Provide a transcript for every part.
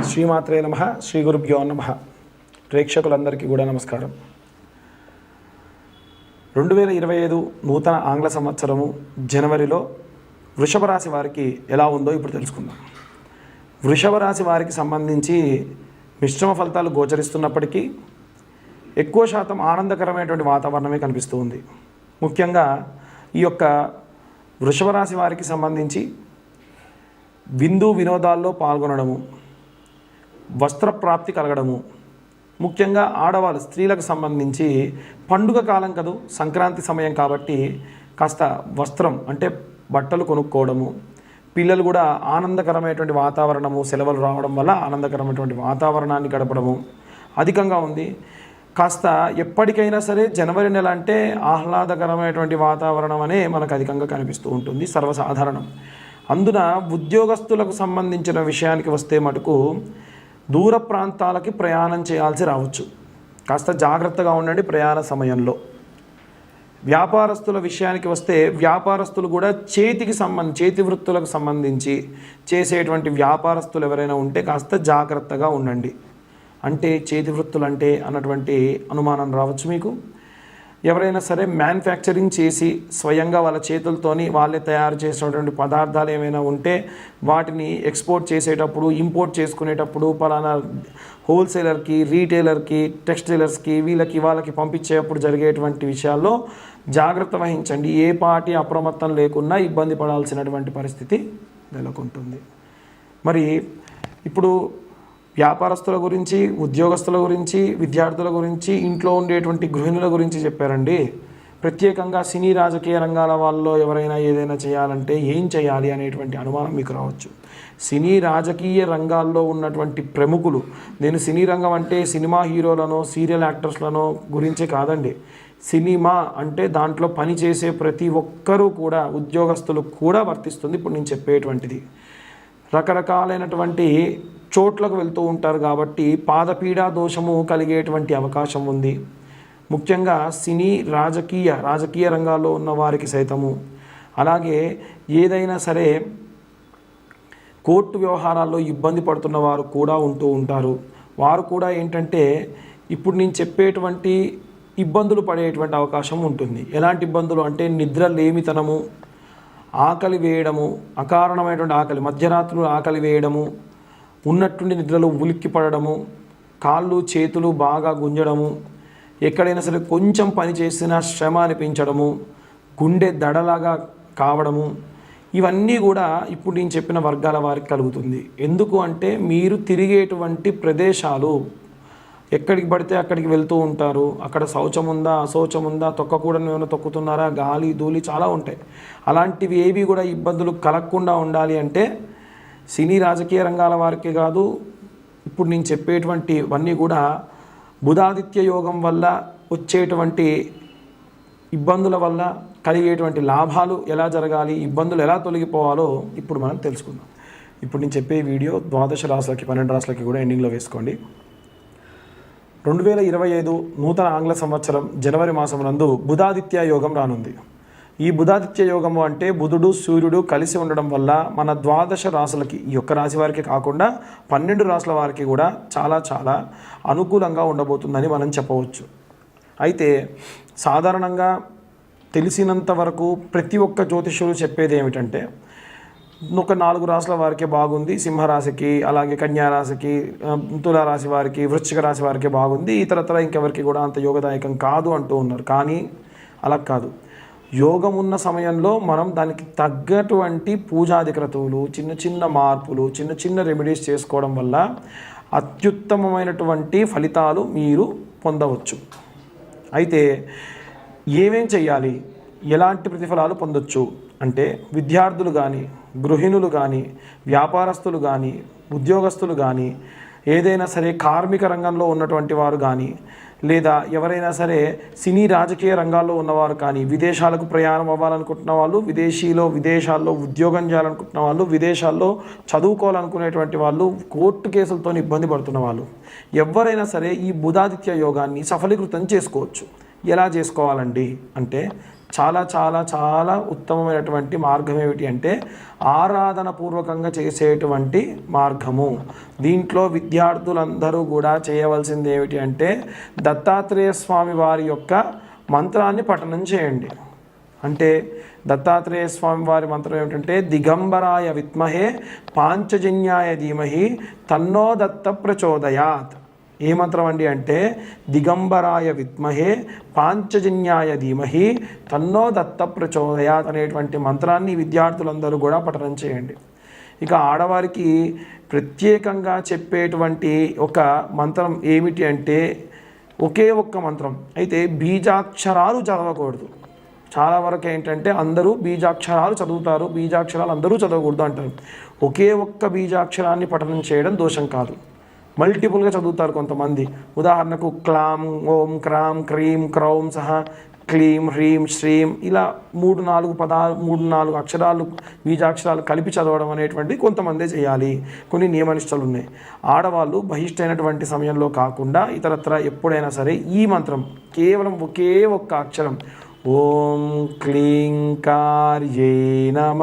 శ్రీమాత్రే నమ శ్రీ గురుభ్యో నమ. ప్రేక్షకులందరికీ కూడా నమస్కారం. రెండు వేల ఇరవై ఐదు నూతన ఆంగ్ల సంవత్సరము జనవరిలో వృషభ రాశి వారికి ఎలా ఉందో ఇప్పుడు తెలుసుకుందాం. వృషభ రాశి వారికి సంబంధించి మిశ్రమ ఫలితాలు గోచరిస్తున్నప్పటికీ ఎక్కువ శాతం ఆనందకరమైనటువంటి వాతావరణమే కనిపిస్తూ ఉంది. ముఖ్యంగా ఈ యొక్క వృషభ రాశి వారికి సంబంధించి విందు వినోదాల్లో పాల్గొనడము వస్త్ర ప్రాప్తి కలగడము. ముఖ్యంగా ఆడవాళ్ళు స్త్రీలకు సంబంధించి పండుగ కాలం కదూ సంక్రాంతి సమయం కాబట్టి కాస్త వస్త్రం అంటే బట్టలు కొనుక్కోవడము. పిల్లలు కూడా ఆనందకరమైనటువంటి వాతావరణము సెలవులు రావడం వల్ల ఆనందకరమైనటువంటి వాతావరణాన్ని గడపడము. అధికంగా ఉంది. కాస్త ఎప్పటికైనా సరే జనవరి నెల అంటే ఆహ్లాదకరమైనటువంటి వాతావరణం అనే మనకు అధికంగా కనిపిస్తూ ఉంటుంది సర్వసాధారణం. అందున ఉద్యోగస్తులకు సంబంధించిన విషయానికి వస్తే మటుకు దూర ప్రాంతాలకి ప్రయాణం చేయాల్సి రావచ్చు. కాస్త జాగ్రత్తగా ఉండండి ప్రయాణ సమయంలో. వ్యాపారస్తుల విషయానికి వస్తే వ్యాపారస్తులు కూడా చేతికి సంబంధ చేతి వృత్తులకు సంబంధించి చేసేటువంటి వ్యాపారస్తులు ఎవరైనా ఉంటే కాస్త జాగ్రత్తగా ఉండండి. అంటే చేతి వృత్తులు అంటే అన్నటువంటి అనుమానం రావచ్చు మీకు. ఎవరైనా సరే మ్యానుఫ్యాక్చరింగ్ చేసి స్వయంగా వాళ్ళ చేతులతోని వాళ్ళే తయారు చేసినటువంటి పదార్థాలు ఏమైనా ఉంటే వాటిని ఎక్స్పోర్ట్ చేసేటప్పుడు ఇంపోర్ట్ చేసుకునేటప్పుడు పలానా హోల్సేలర్కి రీటైలర్కి టెక్స్టైలర్స్కి వీళ్ళకి వాళ్ళకి పంపించేటప్పుడు జరిగేటువంటి విషయాల్లో జాగ్రత్త వహించండి. ఏ పాటి అప్రమత్తం లేకున్నా ఇబ్బంది పడాల్సినటువంటి పరిస్థితి నెలకొంటుంది. మరి ఇప్పుడు వ్యాపారస్తుల గురించి ఉద్యోగస్తుల గురించి విద్యార్థుల గురించి ఇంట్లో ఉండేటువంటి గృహిణుల గురించి చెప్పారండి. ప్రత్యేకంగా సినీ రాజకీయ రంగాల వాళ్ళలో ఎవరైనా ఏదైనా చేయాలంటే ఏం చేయాలి అనేటువంటి అనుమానం మీకు రావచ్చు. సినీ రాజకీయ రంగాల్లో ఉన్నటువంటి ప్రముఖులు నేను సినీ రంగం అంటే సినిమా హీరోలను సీరియల్ యాక్టర్స్లను గురించే కాదండి. సినిమా అంటే దాంట్లో పనిచేసే ప్రతి ఒక్కరూ కూడా ఉద్యోగస్తులు కూడా వర్తిస్తుంది. ఇప్పుడు నేను చెప్పేటువంటిది. రకరకాలైనటువంటి చోట్లకు వెళ్తూ ఉంటారు కాబట్టి పాదపీడా దోషము కలిగేటువంటి అవకాశం ఉంది. ముఖ్యంగా సినీ రాజకీయ రాజకీయ రంగాల్లో ఉన్న వారికి సైతము. అలాగే ఏదైనా సరే కోర్టు వ్యవహారాల్లో ఇబ్బంది పడుతున్న వారు కూడా ఉంటూ ఉంటారు. వారు కూడా ఏంటంటే ఇప్పుడు నేను చెప్పేటువంటి ఇబ్బందులు పడేటువంటి అవకాశం ఉంటుంది. ఎలాంటి ఇబ్బందులు అంటే నిద్ర లేమితనము ఆకలి వేయడము అకారణమైనటువంటి ఆకలి మధ్యరాత్రులు ఆకలి వేయడము ఉన్నట్టుండి నిద్రలో ఉలిక్కి పడడము కాళ్ళు చేతులు బాగా గుంజడము ఎక్కడైనా సరే కొంచెం పని చేసినా శ్రమ అనిపించడము గుండె దడలాగా కావడము ఇవన్నీ కూడా ఇప్పుడు నేను చెప్పిన వర్గాల వారికి కలుగుతుంది. ఎందుకు అంటే మీరు తిరిగేటువంటి ప్రదేశాలు ఎక్కడికి పడితే అక్కడికి వెళ్తూ ఉంటారు. అక్కడ శౌచం ఉందా అశౌచం ఉందా తొక్కకూడని ఏమైనా తొక్కుతున్నారా గాలి ధూళి చాలా ఉంటాయి. అలాంటివి ఏవి కూడా ఇబ్బందులు కలగకుండా ఉండాలి అంటే సినీ రాజకీయ రంగాల వారికి కాదు ఇప్పుడు నేను చెప్పేటువంటివన్నీ కూడా బుధాదిత్య యోగం వల్ల వచ్చేటువంటి ఇబ్బందుల వల్ల కలిగేటువంటి లాభాలు ఎలా జరగాలి ఇబ్బందులు ఎలా తొలగిపోవాలో ఇప్పుడు మనం తెలుసుకుందాం. ఇప్పుడు నేను చెప్పే వీడియో ద్వాదశ రాసులకి పన్నెండు రాసులకి కూడా ఎండింగ్లో వేసుకోండి. రెండు వేల ఇరవై ఐదు నూతన ఆంగ్ల సంవత్సరం జనవరి మాసం నందు బుధాదిత్య యోగం రానుంది. ఈ బుధాదిత్య యోగము అంటే బుధుడు సూర్యుడు కలిసి ఉండడం వల్ల మన ద్వాదశ రాసులకి ఈ యొక్క రాశి వారికి కాకుండా పన్నెండు రాసుల వారికి కూడా చాలా చాలా అనుకూలంగా ఉండబోతుందని మనం చెప్పవచ్చు. అయితే సాధారణంగా తెలిసినంత వరకు ప్రతి ఒక్క జ్యోతిష్యులు చెప్పేది ఏమిటంటే ఒక నాలుగు రాశుల వారికి బాగుంది సింహరాశికి అలాగే కన్యారాశికి తులారాశి రాశి వారికి వృశ్చిక రాశి వారికి బాగుంది ఇతరతర ఇంకెవరికి కూడా అంత యోగదాయకం కాదు అంటూ ఉన్నారు. కానీ అలా కాదు. యోగం ఉన్న సమయంలో మనం దానికి తగ్గటువంటి పూజాది క్రతువులు చిన్న చిన్న మార్పులు చిన్న చిన్న రెమెడీస్ చేసుకోవడం వల్ల అత్యుత్తమమైనటువంటి ఫలితాలు మీరు పొందవచ్చు. అయితే ఏమేం చేయాలి ఎలాంటి ప్రతిఫలాలు పొందొచ్చు? అంటే విద్యార్థులు కానీ గృహిణులు కానీ వ్యాపారస్తులు కానీ ఉద్యోగస్తులు కానీ ఏదైనా సరే కార్మిక రంగంలో ఉన్నటువంటి వారు కానీ లేదా ఎవరైనా సరే సినీ రాజకీయ రంగాల్లో ఉన్నవారు కానీ విదేశాలకు ప్రయాణం అవ్వాలనుకుంటున్న వాళ్ళు విదేశీలో విదేశాల్లో ఉద్యోగం చేయాలనుకుంటున్న వాళ్ళు విదేశాల్లో చదువుకోవాలనుకునేటువంటి వాళ్ళు కోర్టు కేసులతో ఇబ్బంది పడుతున్న వాళ్ళు ఎవరైనా సరే ఈ బుధాదిత్య యోగాన్ని సఫలీకృతం చేసుకోవచ్చు. ఎలా చేసుకోవాలండి? అంటే చాలా చాలా చాలా ఉత్తమమైనటువంటి మార్గం ఏమిటి అంటే ఆరాధన పూర్వకంగా చేసేటువంటి మార్గము. దీంట్లో విద్యార్థులందరూ కూడా చేయవలసింది ఏమిటి అంటే దత్తాత్రేయ స్వామి వారి యొక్క మంత్రాన్ని పఠనం చేయండి. అంటే దత్తాత్రేయ స్వామి వారి మంత్రం ఏమిటంటే దిగంబరాయ విత్మహే పాంచజన్యాయ ధీమహి తన్నో దత్త ప్రచోదయాత్. ఏ మంత్రం అండి అంటే దిగంబరాయ విద్మహే పాంచజన్యాయ ధీమహి తన్నో దత్త ప్రచోదయాత్ అనేటువంటి మంత్రాన్ని విద్యార్థులందరూ కూడా పఠనం చేయండి. ఇక ఆడవారికి ప్రత్యేకంగా చెప్పేటువంటి ఒక మంత్రం ఏమిటి అంటే ఒకే ఒక్క మంత్రం. అయితే బీజాక్షరాలు చదవకూడదు. చాలా వరకు ఏంటంటే అందరూ బీజాక్షరాలు చదువుతారు బీజాక్షరాలు అందరూ చదవకూడదు అంటారు. ఒకే ఒక్క బీజాక్షరాన్ని పఠనం చేయడం దోషం కాదు. మల్టిపుల్గా చదువుతారు కొంతమంది. ఉదాహరణకు క్లాం ఓం క్రాం క్రీం క్రౌం సహా క్లీం హ్రీం శ్రీం ఇలా మూడు నాలుగు పదాలు మూడు నాలుగు అక్షరాలు బీజాక్షరాలు కలిపి చదవడం అనేటువంటిది కొంతమందే చేయాలి. కొన్ని నియమనిష్టలు ఉన్నాయి. ఆడవాళ్ళు బహిష్టైనటువంటి సమయంలో కాకుండా ఇతరత్ర ఎప్పుడైనా సరే ఈ మంత్రం కేవలం ఒకే ఒక్క అక్షరం ఓం క్లీం కార్యే నమ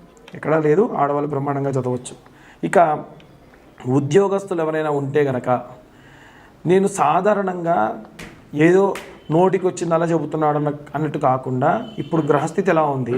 ఎక్కడా లేదు ఆడవాళ్ళు బ్రహ్మాండంగా చదవచ్చు. ఇక ఉద్యోగస్తులు ఎవరైనా ఉంటే గనక నేను సాధారణంగా ఏదో నోటికి వచ్చిందలా చెబుతున్నాడు అన్నట్టు కాకుండా ఇప్పుడు గ్రహస్థితి ఎలా ఉంది?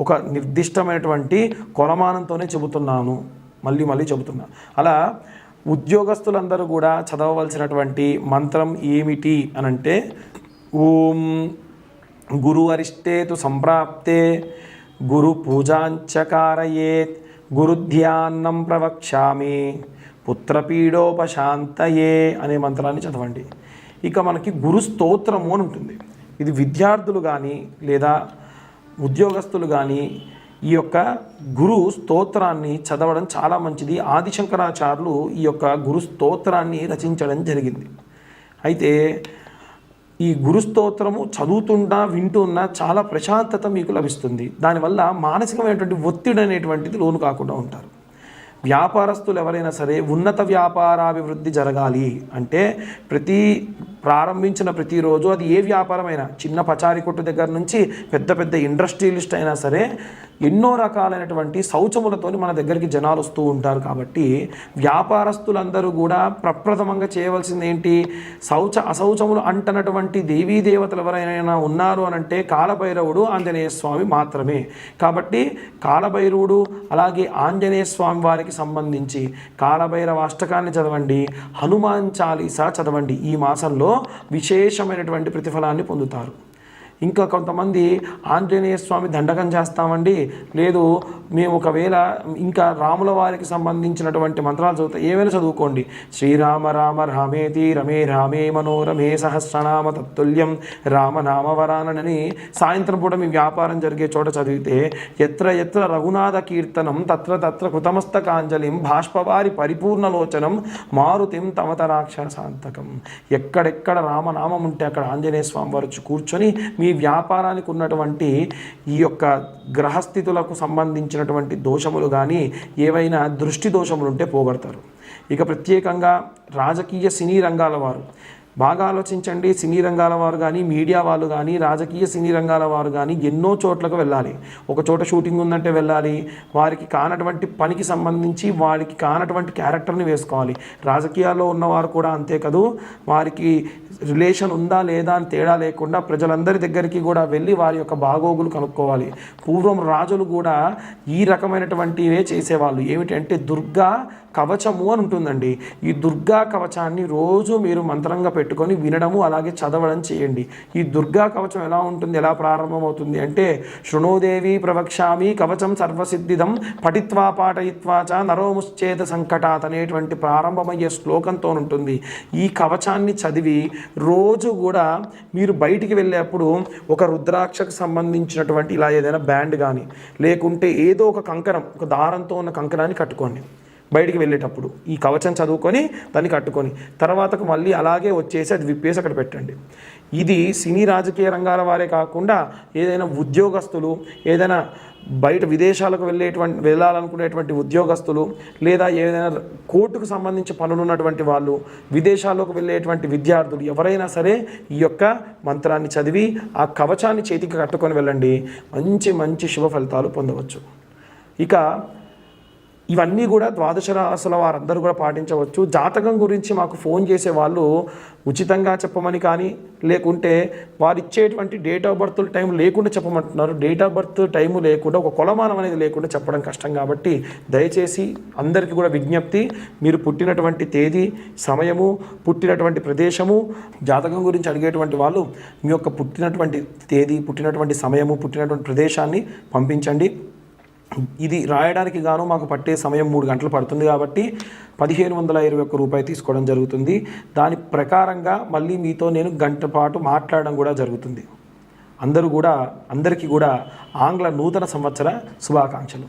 ఒక నిర్దిష్టమైనటువంటి కొలమానంతోనే చెబుతున్నాను. మళ్ళీ మళ్ళీ చెబుతున్నాను అలా ఉద్యోగస్తులందరూ కూడా చదవవలసినటువంటి మంత్రం ఏమిటి అనంటే ఓం గురు అరిష్టేతు సంప్రాప్తే గురు పూజాంచకారయేత్ గురుధ్యాన్నం ప్రవక్ష్యామి పుత్రపీడోపశాంతయే అనే మంత్రాన్ని చదవండి. ఇక మనకి గురు స్తోత్రము అని ఉంటుంది. ఇది విద్యార్థులు కానీ లేదా ఉద్యోగస్తులు కానీ ఈ యొక్క గురు స్తోత్రాన్ని చదవడం చాలా మంచిది. ఆదిశంకరాచార్యులు ఈ యొక్క గురు స్తోత్రాన్ని రచించడం జరిగింది. అయితే ఈ గురు స్తోత్రము చదువుతున్నా వింటున్నా చాలా ప్రశాంతత మీకు లభిస్తుంది. దానివల్ల మానసికమైనటువంటి ఒత్తిడి అనేటువంటిది లోను కాకుండా ఉంటారు. వ్యాపారస్తులు ఎవరైనా సరే ఉన్నత వ్యాపారాభివృద్ధి జరగాలి అంటే ప్రతి ప్రారంభించిన ప్రతిరోజు అది ఏ వ్యాపారమైనా చిన్న పచారీ కొట్టు దగ్గర నుంచి పెద్ద పెద్ద ఇండస్ట్రియలిస్ట్ అయినా సరే ఎన్నో రకాలైనటువంటి శౌచములతోని మన దగ్గరికి జనాలు వస్తూ ఉంటారు కాబట్టి వ్యాపారస్తులందరూ కూడా ప్రప్రథమంగా చేయవలసింది ఏంటి? శౌచ అశౌచములు అంటనటువంటి దేవీ దేవతలు ఎవరైనా ఉన్నారు అని అంటే కాలభైరవుడు ఆంజనేయ స్వామి మాత్రమే. కాబట్టి కాలభైరవుడు అలాగే ఆంజనేయ స్వామి వారికి సంబంధించి కాలభైరవ అష్టకాన్ని చదవండి హనుమాన్ చాలీసా చదవండి. ఈ మాసంలో విశేషమైనటువంటి ప్రతిఫలాన్ని పొందుతారు. ఇంకా కొంతమంది ఆంజనేయ స్వామి దండకం చేస్తామండి. లేదు మేము ఒకవేళ ఇంకా రాముల వారికి సంబంధించినటువంటి మంత్రాలు చదువుతాం ఏమైనా చదువుకోండి. శ్రీరామ రామ రామేతి రమే రామే మనోరమే సహస్రనామ తత్తుల్యం రామనామవరానని సాయంత్రం పూట మీ వ్యాపారం జరిగే చోట చదివితే ఎత్ర ఎత్ర రఘునాథ కీర్తనం తత్ర తత్ర కృతమస్తకాంజలిం బాష్పవారి పరిపూర్ణలోచనం మారుతిం తమతరాక్షర సాంతకం. ఎక్కడెక్కడ రామనామం ఉంటే అక్కడ ఆంజనేయ స్వామి వారు కూర్చొని మీ మీ వ్యాపారానికి ఉన్నటువంటి ఈ యొక్క గ్రహస్థితులకు సంబంధించినటువంటి దోషములు కానీ ఏవైనా దృష్టి దోషములు ఉంటే పోగొడతారు. ఇక ప్రత్యేకంగా రాజకీయ సినీ రంగాల వారు. బాగా ఆలోచించండి. సినీ రంగాల వారు కానీ మీడియా వాళ్ళు కానీ రాజకీయ సినీ రంగాల వారు కానీ ఎన్నో చోట్లకు వెళ్ళాలి. ఒక చోట షూటింగ్ ఉందంటే వెళ్ళాలి. వారికి కానటువంటి పనికి సంబంధించి వారికి కానటువంటి క్యారెక్టర్ని వేసుకోవాలి. రాజకీయాల్లో ఉన్నవారు కూడా అంతే కదూ. వారికి రిలేషన్ ఉందా లేదా అని తేడా లేకుండా ప్రజలందరి దగ్గరికి కూడా వెళ్ళి వారి యొక్క బాగోగులు కనుక్కోవాలి. పూర్వం రాజులు కూడా ఈ రకమైనటువంటివే చేసేవాళ్ళు. ఏమిటంటే దుర్గా కవచము అని ఉంటుందండి. ఈ దుర్గా కవచాన్ని రోజు మీరు మంత్రంగా పెట్టుకొని వినడము అలాగే చదవడం చేయండి. ఈ దుర్గా కవచం ఎలా ఉంటుంది ఎలా ప్రారంభమవుతుంది అంటే శృణోదేవి ప్రవక్ష్యామి కవచం సర్వసిద్ధిదం పఠిత్వా పాఠయిత్వా చ నరోముశ్చేత సంకటాత్ అనేటువంటి ప్రారంభమయ్యే శ్లోకంతో ఉంటుంది. ఈ కవచాన్ని చదివి రోజు కూడా మీరు బయటికి వెళ్ళేప్పుడు ఒక రుద్రాక్షకు సంబంధించినటువంటి ఇలా ఏదైనా బ్యాండ్ కానీ లేకుంటే ఏదో ఒక కంకణం ఒక దారంతో ఉన్న కంకణాన్ని కట్టుకోండి. బయటికి వెళ్ళేటప్పుడు ఈ కవచం చదువుకొని దాన్ని కట్టుకొని తర్వాతకు మళ్ళీ అలాగే వచ్చేసి అది విప్పేసి అక్కడ పెట్టండి. ఇది సినీ రాజకీయ రంగాల వారే కాకుండా ఏదైనా ఉద్యోగస్తులు ఏదైనా బయట విదేశాలకు వెళ్ళేటువంటి వెళ్ళాలనుకునేటువంటి ఉద్యోగస్తులు లేదా ఏదైనా కోర్టుకు సంబంధించి పనులు ఉన్నటువంటి వాళ్ళు విదేశాల్లోకి వెళ్ళేటువంటి విద్యార్థులు ఎవరైనా సరే ఈ యొక్క మంత్రాన్ని చదివి ఆ కవచాన్ని చేతికి కట్టుకొని వెళ్ళండి. మంచి మంచి శుభ ఫలితాలు పొందవచ్చు. ఇక ఇవన్నీ కూడా ద్వాదశ రాసుల వారందరూ కూడా పాటించవచ్చు. జాతకం గురించి మాకు ఫోన్ చేసే వాళ్ళు ఉచితంగా చెప్పమని కానీ లేకుంటే వారు ఇచ్చేటువంటి డేట్ ఆఫ్ బర్త్ టైం లేకుండా చెప్పమంటున్నారు. డేట్ ఆఫ్ బర్త్ టైం లేకుండా ఒక కొలమానం అనేది లేకుండా చెప్పడం కష్టం కాబట్టి దయచేసి అందరికీ కూడా విజ్ఞప్తి మీరు పుట్టినటువంటి తేదీ సమయము పుట్టినటువంటి ప్రదేశము జాతకం గురించి అడిగేటువంటి వాళ్ళు మీ యొక్క పుట్టినటువంటి తేదీ పుట్టినటువంటి సమయము పుట్టినటువంటి ప్రదేశాన్ని పంపించండి. ఇది రాయడానికి గాను మాకు పట్టే సమయం మూడు గంటలు పడుతుంది కాబట్టి పదిహేను వందల ఇరవై ఒక్క రూపాయి తీసుకోవడం జరుగుతుంది. దాని ప్రకారంగా మళ్ళీ మీతో నేను గంట పాటు మాట్లాడడం కూడా జరుగుతుంది. అందరూ కూడా అందరికీ కూడా ఆంగ్ల నూతన సంవత్సర శుభాకాంక్షలు.